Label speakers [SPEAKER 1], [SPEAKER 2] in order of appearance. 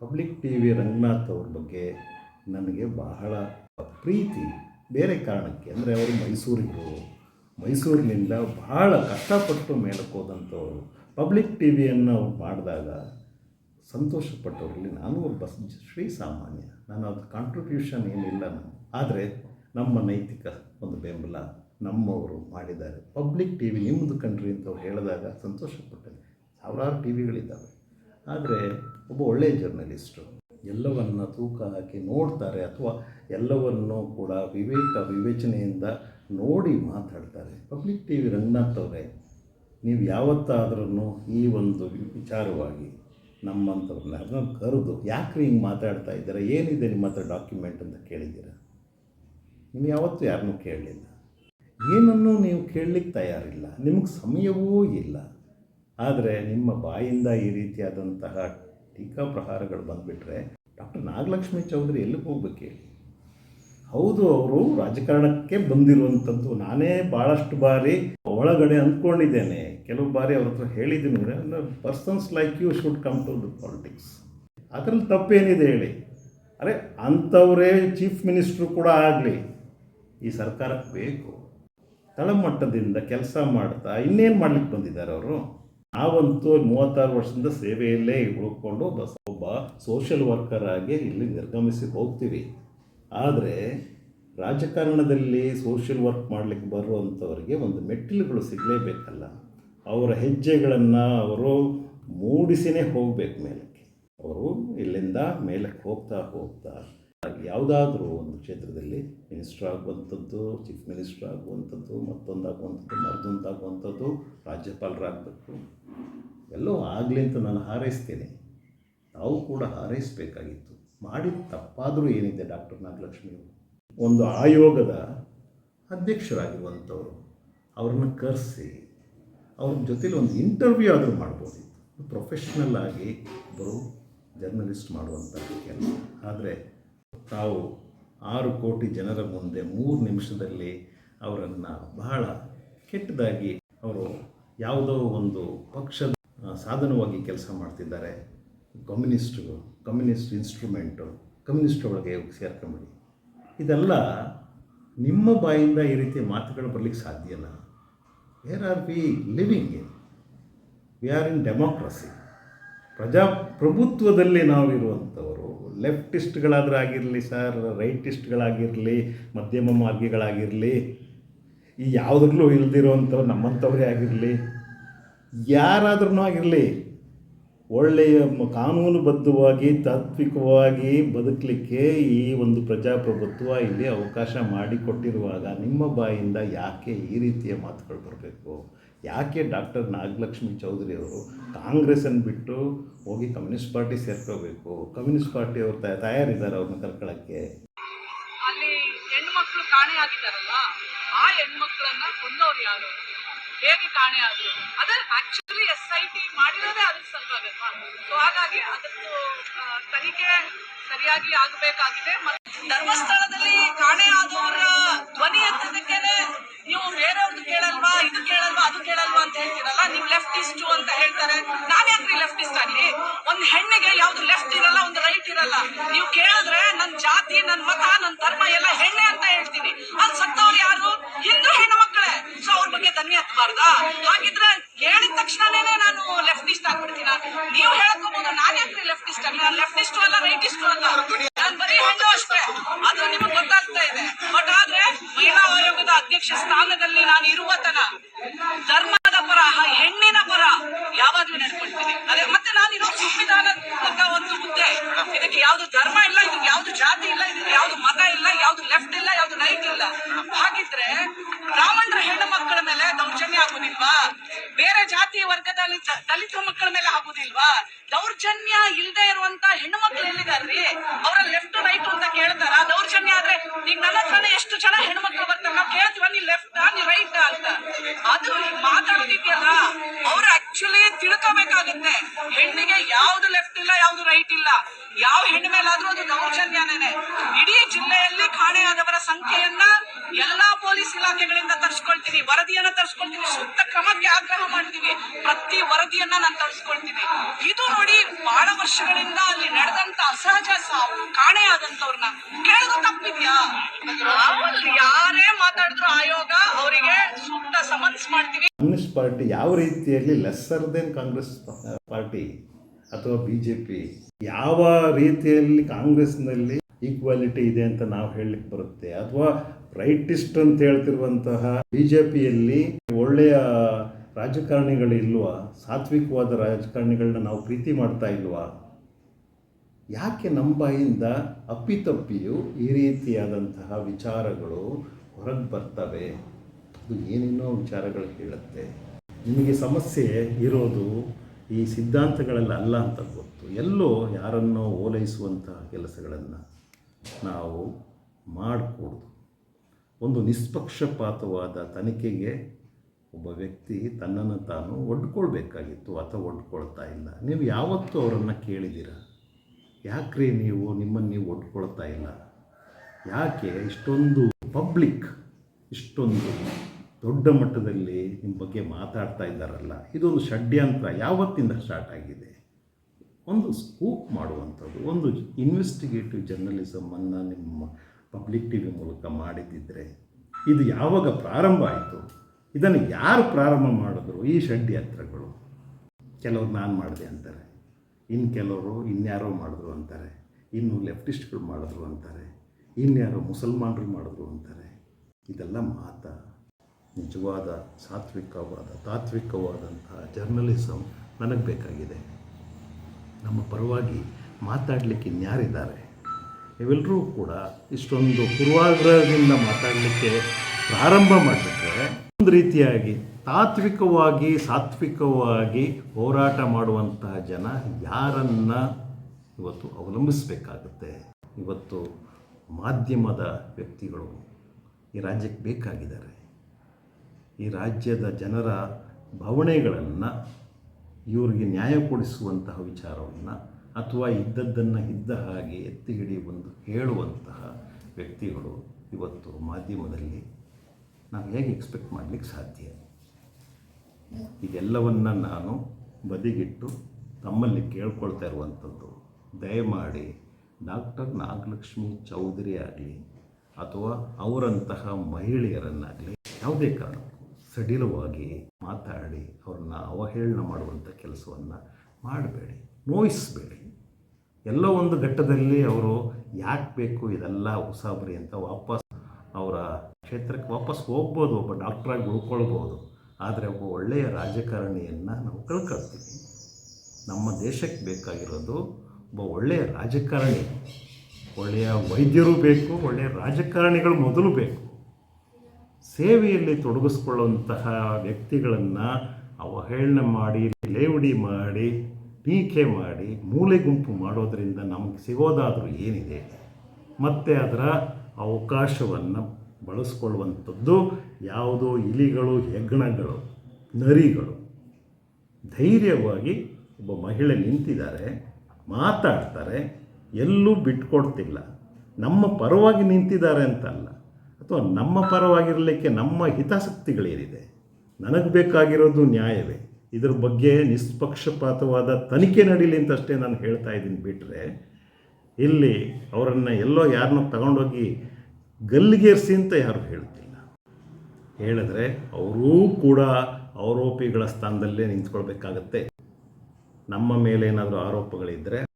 [SPEAKER 1] Public T V Ranganath ಅವ್ರ ಬಗ್ಗೆ ನನಗೆ ಬಹಳ ಪ್ರೀತಿ. ಬೇರೆ ಕಾರಣಕ್ಕೆ ಅಂದರೆ ಅವರು ಮೈಸೂರಿಗರು. ಮೈಸೂರಿನಿಂದ ಬಹಳ ಕಷ್ಟಪಟ್ಟು ಮೇಲಕ್ಕೆ ಹೋದಂಥವ್ರು. ಪಬ್ಲಿಕ್ ಟಿ ವಿಯನ್ನು ಅವ್ರು ಮಾಡಿದಾಗ ಸಂತೋಷಪಟ್ಟವರಲ್ಲಿ ನಾನು ಒಬ್ಬ ಶ್ರೀ ಸಾಮಾನ್ಯ. ನಾನು ಅದು ಕಾಂಟ್ರಿಬ್ಯೂಷನ್ ಏನಿಲ್ಲ ನಾನು ಆದರೆ ನಮ್ಮ ನೈತಿಕ ಒಂದು ಬೆಂಬಲ ನಮ್ಮವರು ಮಾಡಿದ್ದಾರೆ. ಪಬ್ಲಿಕ್ ಟಿ ವಿ ನಿಮ್ಮದು ಕಂಟ್ರಿ ಅಂತ ಅವ್ರು ಹೇಳಿದಾಗ ಸಂತೋಷಪಟ್ಟೆ. ಸಾವಿರಾರು ಟಿ ವಿಗಳಿದ್ದಾವೆ. ಆದರೆ ಒಬ್ಬ ಒಳ್ಳೆಯ ಜರ್ನಲಿಸ್ಟು ಎಲ್ಲವನ್ನು ತೂಕ ಹಾಕಿ ನೋಡ್ತಾರೆ ಅಥವಾ ಎಲ್ಲವನ್ನು ಕೂಡ ವಿವೇಕ ವಿವೇಚನೆಯಿಂದ ನೋಡಿ ಮಾತಾಡ್ತಾರೆ. ಪಬ್ಲಿಕ್ ಟಿ ವಿ ರಂಗನಾಥ್ ಅವರೇ, ನೀವು ಯಾವತ್ತಾದ್ರೂ ಈ ಒಂದು ವಿಚಾರವಾಗಿ ನಮ್ಮಂಥವ್ರನ್ನ ಕರೆದು ಯಾಕ್ರಿ ಹಿಂಗೆ ಮಾತಾಡ್ತಾ ಇದ್ದೀರಾ? ಏನಿದೆ ನಿಮ್ಮ ಹತ್ರ ಡಾಕ್ಯುಮೆಂಟ್ ಅಂತ ಕೇಳಿದ್ದೀರಾ? ನೀವು ಯಾವತ್ತೂ ಯಾರನ್ನೂ ಕೇಳಲಿಲ್ಲ. ಏನನ್ನೂ ನೀವು ಕೇಳಲಿಕ್ಕೆ ತಯಾರಿಲ್ಲ. ನಿಮಗೆ ಸಮಯವೂ ಇಲ್ಲ. ಆದರೆ ನಿಮ್ಮ ಬಾಯಿಂದ ಈ ರೀತಿಯಾದಂತಹ ಟೀಕಾ ಪ್ರಹಾರಗಳು ಬಂದುಬಿಟ್ರೆ ಡಾಕ್ಟರ್ ನಾಗಲಕ್ಷ್ಮಿ ಚೌಧರಿ ಎಲ್ಲಿಗೆ ಹೋಗ್ಬೇಕು ಹೇಳಿ? ಹೌದು, ಅವರು ರಾಜಕಾರಣಕ್ಕೆ ಬಂದಿರುವಂಥದ್ದು. ನಾನೇ ಭಾಳಷ್ಟು ಬಾರಿ ಒಳಗಡೆ ಅಂದ್ಕೊಂಡಿದ್ದೇನೆ. ಕೆಲವು ಬಾರಿ ಅವ್ರ ಹತ್ರ ಹೇಳಿದ್ದೀನಿ persons like you should come to the politics ಅದರಲ್ಲಿ ತಪ್ಪೇನಿದೆ ಹೇಳಿ. ಅರೆ, ಅಂಥವರೇ ಚೀಫ್ ಮಿನಿಸ್ಟ್ರು ಕೂಡ ಆಗಲಿ. ಈ ಸರ್ಕಾರಕ್ಕೆ ಬೇಕು. ತಳಮಟ್ಟದಿಂದ ಕೆಲಸ ಮಾಡ್ತಾ ಇನ್ನೇನು ಮಾಡ್ಲಿಕ್ಕೆ ಬಂದಿದ್ದಾರೆ ಅವರು? ನಾವಂತೂ ಮೂವತ್ತಾರು ವರ್ಷದಿಂದ ಸೇವೆಯಲ್ಲೇ ಉಳ್ಕೊಂಡು ಬಸ್ ಒಬ್ಬ ಸೋಷಿಯಲ್ ವರ್ಕರ್ ಆಗಿ ಇಲ್ಲಿ ನಿರ್ಗಮಿಸಿ ಹೋಗ್ತೀವಿ. ಆದರೆ ರಾಜಕಾರಣದಲ್ಲಿ ಸೋಷಿಯಲ್ ವರ್ಕ್ ಮಾಡಲಿಕ್ಕೆ ಬರುವಂಥವ್ರಿಗೆ ಒಂದು ಮೆಟ್ಟಿಲುಗಳು ಸಿಗಲೇಬೇಕಲ್ಲ. ಅವರ ಹೆಜ್ಜೆಗಳನ್ನು ಅವರು ಮೂಡಿಸಿನೇ ಹೋಗಬೇಕು ಮೇಲಕ್ಕೆ. ಅವರು ಇಲ್ಲಿಂದ ಮೇಲಕ್ಕೆ ಹೋಗ್ತಾ ಹೋಗ್ತಾ ಯಾವುದಾದ್ರೂ ಒಂದು ಕ್ಷೇತ್ರದಲ್ಲಿ ಮಿನಿಸ್ಟ್ರ್ ಆಗುವಂಥದ್ದು ಚೀಫ್ ಮಿನಿಸ್ಟ್ರ್ ಆಗುವಂಥದ್ದು ಮತ್ತೊಂದು ಆಗುವಂಥದ್ದು ಮತ್ತೊಂದು ಆಗುವಂಥದ್ದು ರಾಜ್ಯಪಾಲರಾಗಬೇಕು. ಎಲ್ಲೋ ಆಗಲಿ ಅಂತ ನಾನು ಹಾರೈಸ್ತೇನೆ. ನಾವು ಕೂಡ ಹಾರೈಸಬೇಕಾಗಿತ್ತು. ಮಾಡಿದ ತಪ್ಪಾದರೂ ಏನಿದೆ ಡಾಕ್ಟರ್ ನಾಗಲಕ್ಷ್ಮಿಯವರು ಒಂದು ಆಯೋಗದ ಅಧ್ಯಕ್ಷರಾಗಿರುವಂಥವ್ರು, ಅವ್ರನ್ನ ಕರೆಸಿ, ಅವ್ರ ಜೊತೇಲಿ ಒಂದು ಇಂಟರ್ವ್ಯೂ ಆದರೂ ಮಾಡ್ಬೋದಿತ್ತು. ಪ್ರೊಫೆಷ್ನಲ್ ಆಗಿ ಒಬ್ಬರು ಜರ್ನಲಿಸ್ಟ್ ಮಾಡುವಂಥ ಕೆಲಸ. ಆದರೆ ತಾವು ಆರು ಕೋಟಿ ಜನರ ಮುಂದೆ ಮೂರು ನಿಮಿಷದಲ್ಲಿ ಅವರನ್ನು ಬಹಳ ಕೆಟ್ಟದಾಗಿ ಅವರು ಯಾವುದೋ ಒಂದು ಪಕ್ಷದ ಸಾಧನವಾಗಿ ಕೆಲಸ ಮಾಡ್ತಿದ್ದಾರೆ. ಕಮ್ಯುನಿಸ್ಟು ಕಮ್ಯುನಿಸ್ಟ್ ಇನ್ಸ್ಟ್ರೂಮೆಂಟು, ಕಮ್ಯುನಿಸ್ಟ್ ಒಳಗೆ ಸೇರ್ಕೊಂಬಿಡಿ. ಇದೆಲ್ಲ ನಿಮ್ಮ ಬಾಯಿಂದ ಈ ರೀತಿ ಮಾತುಗಳು ಬರಲಿಕ್ಕೆ ಸಾಧ್ಯನಾ where are we living in we are in democracy ಪ್ರಜಾಪ್ರಭುತ್ವದಲ್ಲಿ ನಾವಿರುವಂಥವರು. ಲೆಫ್ಟಿಸ್ಟ್ಗಳಾದರೂ ಆಗಿರಲಿ ಸರ್ ರೈಟಿಸ್ಟ್ಗಳಾಗಿರಲಿ ಮಧ್ಯಮ ಮಾರ್ಗಿಗಳಾಗಿರಲಿ ಈ ಯಾವುದ್ರಲ್ಲೂ ಇಲ್ದಿರೋವಂಥವ್ರು ನಮ್ಮಂಥವ್ರೇ ಆಗಿರಲಿ ಯಾರಾದ್ರೂ ಆಗಿರಲಿ ಒಳ್ಳೆಯ ಕಾನೂನುಬದ್ಧವಾಗಿ ತಾತ್ವಿಕವಾಗಿ ಬದುಕಲಿಕ್ಕೆ ಈ ಒಂದು ಪ್ರಜಾಪ್ರಭುತ್ವ ಇಲ್ಲಿ ಅವಕಾಶ ಮಾಡಿಕೊಟ್ಟಿರುವಾಗ ನಿಮ್ಮ ಬಾಯಿಂದ ಯಾಕೆ ಈ ರೀತಿಯ ಮಾತುಗಳು ಬರಬೇಕು? ಯಾಕೆ ಡಾಕ್ಟರ್ ನಾಗಲಕ್ಷ್ಮಿ ಚೌಧರಿ ಅವರು ಕಾಂಗ್ರೆಸ್ಸನ್ನು ಬಿಟ್ಟು ಹೋಗಿ ಕಮ್ಯುನಿಸ್ಟ್ ಪಾರ್ಟಿ ಸೇರ್ಕೋಬೇಕು? ಕಮ್ಯುನಿಸ್ಟ್ ಪಾರ್ಟಿ ಅವ್ರು ತಯಾರಿದ್ದಾರೆ ಅವ್ರನ್ನ ಕರ್ಕೊಳ್ಳೋಕ್ಕೆ
[SPEAKER 2] ಅಲ್ಲಿ ಕಾಣೆ ಆ ಹೆಣ್ಮಕ್ಳನ್ನ ಕೊಂದವ್ರು ಯಾರು? ಹೇಗೆ ಕಾಣೆ ಆದ್ರು? ಅದ್ರ ಆಕ್ಚುಲಿ ಎಸ್ ಐ ಟಿ ಮಾಡಿರೋದೇ ಅದ್ರ ಸಲುವಾಗಲ್ವಾ ಸೊ ಹಾಗಾಗಿ ಅದಕ್ಕೂ ತನಿಖೆ ಸರಿಯಾಗಿ ಆಗಬೇಕಾಗಿದೆ ಮತ್ತೆ ಧರ್ಮಸ್ಥಳದಲ್ಲಿ ಕಾಣೆ ಆದವರ ಧ್ವನಿ ಎತ್ತದಕ್ಕೇನೆ ನೀವು ಬೇರೆಯವ್ರದ್ದು ಕೇಳಲ್ವಾ, ಇದು ಕೇಳಲ್ವಾ, ಅದು ಕೇಳಲ್ವಾ ಅಂತ ಹೇಳ್ತೀರಲ್ಲ? ನೀವು ಲೆಫ್ಟಿಸ್ಟು ಅಂತ ಹೇಳ್ತಾರೆ. ನಾನು ಯಾಕ್ರಿ ಲೆಫ್ಟಿಸ್ಟ್ ಆಗ್ಲಿ? ಒಂದ್ ಹೆಣ್ಣಿಗೆ ಯಾವ್ದು ಲೆಫ್ಟ್ ಇರಲ್ಲ, ಒಂದು ರೈಟ್ ಇರಲ್ಲ. ನೀವು ಕೇಳಿದ್ರೆ ನನ್ ಜಾತಿ ನನ್ನ ಮತ ನನ್ನ ಧರ್ಮ ಎಲ್ಲ ಹೆಣ್ಣೆ ಅಂತ ಹೇಳ್ತೀನಿ ಅಲ್ಲಿ ಸತ್ತವ್ರು ಯಾರು ಹಿಂದೂ ಹೆಣ್ಣು ಮಕ್ಕಳೇ ಸೊ ಅವ್ರ ಬಗ್ಗೆ ಧನ್ಯ ಹತ್ಬಾರ್ದಾ ಹಾಗಿದ್ರೆ ಹೇಳಿದ ತಕ್ಷಣನೇ ನಾನು ಲೆಫ್ಟಿಸ್ಟ್ ಆಗ್ಬಿಡ್ತೀನ. ನೀವು ಹೇಳ್ಕೋಬಹುದು ನಾನು ಯಾಕ್ರಿ ಲೆಫ್ಟಿಸ್ಟ್ ಅಲ್ಲ. ಲೆಫ್ಟಿಸ್ಟ್ ಅಲ್ಲ ರೈಟಿಸ್ಟು ಅಲ್ಲ. ನಾನು ಬರೀ ಹೆಣ್ಣು ಅಷ್ಟೇ. ಅದು ನಿಮಗೆ ಗೊತ್ತಾಗ್ತಾ ಇದೆ. ಬಟ್ ಆದ್ರೆ ಮಹಿಳಾ ಆಯೋಗದ ಅಧ್ಯಕ್ಷ ಸ್ಥಾನದಲ್ಲಿ ನಾನು ಇರುವ ತನ ಧರ್ಮದ ಪರ, ಹೆಣ್ಣಿನ ಪರ ಯಾವಾಗ್ಲೂ ನಡ್ಕೊಳ್ತೀನಿ ಅದೇ ಮತ್ತೆ ನಾನು ಇರೋ ಸಂವಿಧಾನದ ಒಂದು ಹುದ್ದೆ ಇದಕ್ಕೆ ಯಾವ್ದು ಧರ್ಮ ಇಲ್ಲ, ಇದಕ್ಕೆ ಯಾವ್ದು ಜಾತಿ ಇಲ್ಲ, ಇದಕ್ಕೆ ಯಾವ್ದು ಮತ ಇಲ್ಲ ಯಾವ್ದು ಲೆಫ್ಟ್ ಇಲ್ಲ ಯಾವ್ದು ರೈಟ್ ಇಲ್ಲ ಹಾಗಿದ್ರೆ ಬ್ರಾಹ್ಮಣರ ಹೆಣ್ಣು ಮಕ್ಕಳ ಮೇಲೆ ದೌರ್ಜನ್ಯ ಬೇರೆ ಜಾತಿ ವರ್ಗದ ದಲಿತ ಮಕ್ಕಳ ಮೇಲೆ ಆಗುದಿಲ್ವಾ? ದೌರ್ಜನ್ಯ ಇಲ್ಲದೆ ಇರುವಂತ ಹೆಣ್ಣು ಮಕ್ಕಳು ಎಲ್ಲಿದಾರ್ರಿ ಅವರ ಲೆಫ್ಟ್ ರೈಟ್ ಅಂತ ಕೇಳ್ತಾರ? ದೌರ್ಜನ್ಯ ಆದ್ರೆ ಈಗ ನನ್ನ ಹತ್ರನೇ ಎಷ್ಟು ಜನ ಹೆಣ್ಣು ಮಕ್ಕಳು ಬರ್ತಾರೆ ಕೇಳ್ತೀವ ನೀ ಲೆಫ್ಟ್ ನೀ ರೈಟ್ ಅಂತ. ಅದು ಮಾತಾಡ್ತಿದ್ಯಲ್ಲ, ಅವ್ರು ಆಕ್ಚುಲಿ ತಿಳ್ಕೋಬೇಕಾಗುತ್ತೆ. ಹೆಣ್ಣಿಗೆ ಯಾವ್ದು ಲೆಫ್ಟ್ ಇಲ್ಲ, ಯಾವ್ದು ರೈಟ್ ಇಲ್ಲ. ಯಾವ ಹೆಣ್ಣು ಮೇಲಾದ್ರೂ ಅದು ದೌರ್ಜನ್ಯನೇನೆ ಇಡೀ ಜಿಲ್ಲೆಯಲ್ಲಿ ಕಾಣೆಯಾದವರ ಸಂಖ್ಯೆಯನ್ನ ಎಲ್ಲಾ ಪೊಲೀಸ್ ಇಲಾಖೆಗಳಿಂದ ತರ್ಸ್ಕೊಳ್ತೀನಿ, ವರದಿಯನ್ನ ತರ್ಸ್ಕೊಳ್ತೀನಿ, ಸೂಕ್ತ ಕ್ರಮಕ್ಕೆ ಆಗ್ರಹ ಮಾಡ್ತೀವಿ. ಪ್ರತಿ ವರದಿಯನ್ನ ನಾನು ತರ್ಸ್ಕೊಳ್ತೀನಿ. ಇದು ನೋಡಿ ಬಹಳ ವರ್ಷಗಳಿಂದ ಅಲ್ಲಿ ನಡೆದಂತ ಅಸಹಜ ಸಾವು, ಕಾಣೆ ಕಾಣೆಯಾದಂತವ್ರನ್ನ ಕೇಳೋದು ತಪ್ಪಿದ್ಯಾ? ಯಾರೇ ಮಾತಾಡಿದ್ರು ಆಯೋಗ ಅವರಿಗೆ ಸೂಕ್ತ ಸಮನ್ಸ್ ಮಾಡ್ತೀವಿ.
[SPEAKER 1] ಕಮ್ಯುನಿಸ್ಟ್ ಪಾರ್ಟಿ ಯಾವ ರೀತಿಯಲ್ಲಿ ಲೆಸ್ಸರ್ ದೆನ್ ಕಾಂಗ್ರೆಸ್ ಪಾರ್ಟಿ ಅಥವಾ ಬಿ ಜೆ ಪಿ ಯಾವ ರೀತಿಯಲ್ಲಿ ಕಾಂಗ್ರೆಸ್ನಲ್ಲಿ ಈಕ್ವಾಲಿಟಿ ಇದೆ ಅಂತ ನಾವು ಹೇಳಲಿಕ್ಕೆ ಬರುತ್ತೆ? ಅಥವಾ ರೈಟಿಸ್ಟ್ ಅಂತ ಹೇಳ್ತಿರುವಂತಹ ಬಿ ಜೆ ಪಿಯಲ್ಲಿ ಒಳ್ಳೆಯ ರಾಜಕಾರಣಿಗಳಿಲ್ವಾ ಸಾತ್ವಿಕವಾದ ರಾಜಕಾರಣಿಗಳನ್ನ ನಾವು ಪ್ರೀತಿ ಮಾಡ್ತಾ ಇಲ್ವಾ? ಯಾಕೆ ನಮ್ಮ ಬಾಯಿಂದ ಅಪ್ಪಿತಪ್ಪಿಯು ಈ ರೀತಿಯಾದಂತಹ ವಿಚಾರಗಳು ಹೊರಗೆ ಬರ್ತವೆ? ಅದು ಏನೇನೋ ವಿಚಾರಗಳು ಹೇಳುತ್ತೆ. ನಿಮಗೆ ಸಮಸ್ಯೆ ಇರೋದು ಈ ಸಿದ್ಧಾಂತಗಳೆಲ್ಲ ಅಲ್ಲ ಅಂತ ಗೊತ್ತು. ಎಲ್ಲೋ ಯಾರನ್ನೋ ಓಲೈಸುವಂತಹ ಕೆಲಸಗಳನ್ನು ನಾವು ಮಾಡಕೂಡ್ದು. ಒಂದು ನಿಷ್ಪಕ್ಷಪಾತವಾದ ತನಿಖೆಗೆ ಒಬ್ಬ ವ್ಯಕ್ತಿ ತನ್ನನ್ನು ತಾನು ಒಡ್ಕೊಳ್ಬೇಕಾಗಿತ್ತು ಅಥವಾ ಒಡ್ಕೊಳ್ತಾ ಇಲ್ಲ. ನೀವು ಯಾವತ್ತೂ ಅವರನ್ನು ಕೇಳಿದ್ದೀರ? ಯಾಕ್ರಿ ನೀವು ನಿಮ್ಮನ್ನು ನೀವು ಒಡ್ಕೊಳ್ತಾ ಇಲ್ಲ? ಯಾಕೆ ಇಷ್ಟೊಂದು ಪಬ್ಲಿಕ್, ಇಷ್ಟೊಂದು ದೊಡ್ಡ ಮಟ್ಟದಲ್ಲಿ ನಿಮ್ಮ ಬಗ್ಗೆ ಮಾತಾಡ್ತಾ ಇದ್ದಾರಲ್ಲ? ಇದೊಂದು ಷಡ್ಯಂತ್ರ ಯಾವತ್ತಿಂದ ಸ್ಟಾರ್ಟ್ ಆಗಿದೆ? ಒಂದು ಸ್ಕೂಪ್ ಮಾಡುವಂಥದ್ದು, ಒಂದು ಇನ್ವೆಸ್ಟಿಗೇಟಿವ್ ಜರ್ನಲಿಸಮನ್ನು ನಿಮ್ಮ ಪಬ್ಲಿಕ್ ಟಿ ವಿ ಮೂಲಕ ಮಾಡಿದ್ದಿದ್ರೆ ಇದು ಯಾವಾಗ ಪ್ರಾರಂಭ ಆಯಿತು? ಇದನ್ನು ಯಾರು ಪ್ರಾರಂಭ ಮಾಡಿದ್ರು ಈ ಷಡ್ಯಂತ್ರಗಳು ಕೆಲವರು ನಾನು ಮಾಡಿದೆ ಅಂತಾರೆ. ಇನ್ನು ಕೆಲವರು ಇನ್ಯಾರೋ ಮಾಡಿದ್ರು ಅಂತಾರೆ. ಇನ್ನು ಲೆಫ್ಟಿಸ್ಟ್ಗಳು ಮಾಡಿದ್ರು ಅಂತಾರೆ. ಇನ್ಯಾರೋ ಮುಸಲ್ಮಾನರು ಮಾಡಿದ್ರು ಅಂತಾರೆ. ಇದೆಲ್ಲ ಮಾತ. ನಿಜವಾದ ಸಾತ್ವಿಕವಾದ, ತಾತ್ವಿಕವಾದಂತಹ ಜರ್ನಲಿಸಮ್ ನನಗೆ ಬೇಕಾಗಿದೆ. ನಮ್ಮ ಪರವಾಗಿ ಮಾತಾಡಲಿಕ್ಕೆ ಇನ್ಯಾರಿದ್ದಾರೆ? ಇವೆಲ್ಲರೂ ಕೂಡ ಇಷ್ಟೊಂದು ಪೂರ್ವಾಗ್ರಹದಿಂದ ಮಾತಾಡಲಿಕ್ಕೆ ಪ್ರಾರಂಭ ಮಾಡಿಬಿಟ್ರೆ ಒಂದು ರೀತಿಯಾಗಿ ತಾತ್ವಿಕವಾಗಿ, ಸಾತ್ವಿಕವಾಗಿ ಹೋರಾಟ ಮಾಡುವಂತಹ ಜನ ಯಾರನ್ನ ಇವತ್ತು ಅವಲಂಬಿಸಬೇಕಾಗುತ್ತೆ? ಇವತ್ತು ಮಾಧ್ಯಮದ ವ್ಯಕ್ತಿಗಳು ಈ ರಾಜ್ಯಕ್ಕೆ ಬೇಕಾಗಿದ್ದಾರೆ. ಈ ರಾಜ್ಯದ ಜನರ ಭಾವನೆಗಳನ್ನು, ಇವರಿಗೆ ನ್ಯಾಯ ಕೊಡಿಸುವಂತಹ ವಿಚಾರವನ್ನು ಅಥವಾ ಇದ್ದದ್ದನ್ನು ಇದ್ದ ಹಾಗೆ ಎತ್ತಿ ಹಿಡಿಯುವಂದು ಹೇಳುವಂತಹ ವ್ಯಕ್ತಿಗಳು ಇವತ್ತು ಮಾಧ್ಯಮದಲ್ಲಿ ನಾವು ಹೇಗೆ ಎಕ್ಸ್ಪೆಕ್ಟ್ ಮಾಡಲಿಕ್ಕೆ ಸಾಧ್ಯ? ಇದೆಲ್ಲವನ್ನು ನಾನು ಬದಿಗಿಟ್ಟು ತಮ್ಮಲ್ಲಿ ಕೇಳ್ಕೊಳ್ತಾ ಇರುವಂಥದ್ದು. ದಯಮಾಡಿ ಡಾಕ್ಟರ್ ನಾಗಲಕ್ಷ್ಮಿ ಚೌಧರಿ ಆಗಲಿ ಅಥವಾ ಅವರಂತಹ ಮಹಿಳೆಯರನ್ನಾಗಲಿ ಯಾವುದೇ ಕಾರಣಕ್ಕೂ ಸಡಿಲವಾಗಿ ಮಾತಾಡಿ ಅವ್ರನ್ನ ಅವಹೇಳನ ಮಾಡುವಂಥ ಕೆಲಸವನ್ನು ಮಾಡಬೇಡಿ. ನೋಯಿಸಬೇಡಿ. ಎಲ್ಲೋ ಒಂದು ಘಟ್ಟದಲ್ಲಿ ಅವರು ಯಾಕೆ ಬೇಕು ಇದೆಲ್ಲ ಉಸಾಬರಿ ಅಂತ ವಾಪಸ್ ಅವರ ಕ್ಷೇತ್ರಕ್ಕೆ ವಾಪಸ್ ಹೋಗ್ಬೋದು, ಒಬ್ಬ ಡಾಕ್ಟ್ರಾಗಿ ಉಳ್ಕೊಳ್ಬೋದು. ಆದರೆ ಒಬ್ಬ ಒಳ್ಳೆಯ ರಾಜಕಾರಣಿಯನ್ನು ನಾವು ಕಳ್ಕೊಳ್ತೀವಿ. ನಮ್ಮ ದೇಶಕ್ಕೆ ಬೇಕಾಗಿರೋದು ಒಬ್ಬ ಒಳ್ಳೆಯ ರಾಜಕಾರಣಿ, ಒಳ್ಳೆಯ ವೈದ್ಯರು ಬೇಕು, ಒಳ್ಳೆಯ ರಾಜಕಾರಣಿಗಳು ಮೊದಲು ಬೇಕು. ಸೇವೆಯಲ್ಲಿ ತೊಡಗಿಸ್ಕೊಳ್ಳುವಂತಹ ವ್ಯಕ್ತಿಗಳನ್ನು ಅವಹೇಳನ ಮಾಡಿ, ಲೇವಡಿ ಮಾಡಿ ಟೀಕೆ ಮಾಡಿ ಮೂಲೆ ಗುಂಪು ಮಾಡೋದರಿಂದ ನಮಗೆ ಸಿಗೋದಾದರೂ ಏನಿದೆ, ಮತ್ತು ಅದರ ಅವಕಾಶವನ್ನು ಬಳಸ್ಕೊಳ್ಳುವಂಥದ್ದು ಯಾವುದೋ ಇಲಿಗಳು ಹೆಗ್ಗಣಗಳು ನರಿಗಳು. ಧೈರ್ಯವಾಗಿ ಒಬ್ಬ ಮಹಿಳೆ ನಿಂತಿದ್ದಾರೆ, ಮಾತಾಡ್ತಾರೆ, ಎಲ್ಲೂ ಬಿಟ್ಕೊಡ್ತಿಲ್ಲ. ನಮ್ಮ ಪರವಾಗಿ ನಿಂತಿದ್ದಾರೆ ಅಂತಲ್ಲ, ಅಥವಾ ನಮ್ಮ ಪರವಾಗಿರಲಿಕ್ಕೆ ನಮ್ಮ ಹಿತಾಸಕ್ತಿಗಳೇನಿದೆ? ನನಗೆ ಬೇಕಾಗಿರೋದು ನ್ಯಾಯವೇ? ಇದ್ರ ಬಗ್ಗೆ ನಿಷ್ಪಕ್ಷಪಾತವಾದ ತನಿಖೆ ನಡೀಲಿ ಅಂತಷ್ಟೇ ನಾನು ಹೇಳ್ತಾ ಇದ್ದೀನಿ ಬಿಟ್ಟರೆ ಇಲ್ಲಿ ಅವರನ್ನು ಎಲ್ಲೋ ಯಾರನ್ನೋ ತಗೊಂಡೋಗಿ ಗಲ್ಲಿಗೇರಿಸಿ ಅಂತ ಯಾರು ಹೇಳ್ತಿಲ್ಲ. ಹೇಳಿದ್ರೆ ಅವರೂ ಕೂಡ ಆರೋಪಿಗಳ ಸ್ಥಾನದಲ್ಲೇ ನಿಂತ್ಕೊಳ್ಬೇಕಾಗತ್ತೆ. ನಮ್ಮ ಮೇಲೆ ಏನಾದರೂ ಆರೋಪಗಳಿದ್ದರೆ